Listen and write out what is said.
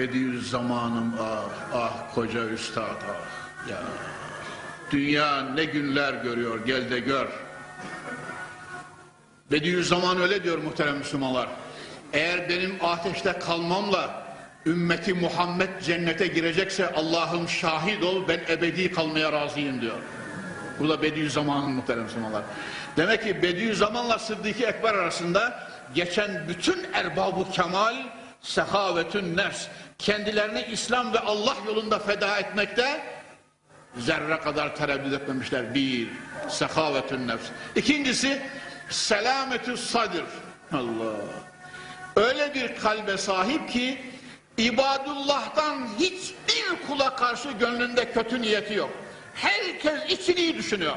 Bediüzzamanım ah, ah koca üstad ah. Ya. Dünya ne günler görüyor gel de gör. Bediüzzaman öyle diyor muhterem Müslümanlar. Eğer benim ateşte kalmamla ümmeti Muhammed cennete girecekse Allah'ım şahit ol ben ebedi kalmaya razıyım diyor. Bu da Bediüzzaman'ın muhterem Müslümanlar. Demek ki Bediüzzaman'la Sıddık-ı Ekber arasında geçen bütün erbabı kemal, sehavetün nefs, kendilerini İslam ve Allah yolunda feda etmekte zerre kadar tereddüt etmemişler. Bir, sehavetün nefs. İkincisi, selametü sadir. Allah. Öyle bir kalbe sahip ki, ibadullah'tan hiçbir kula karşı gönlünde kötü niyeti yok. Herkes için iyi düşünüyor.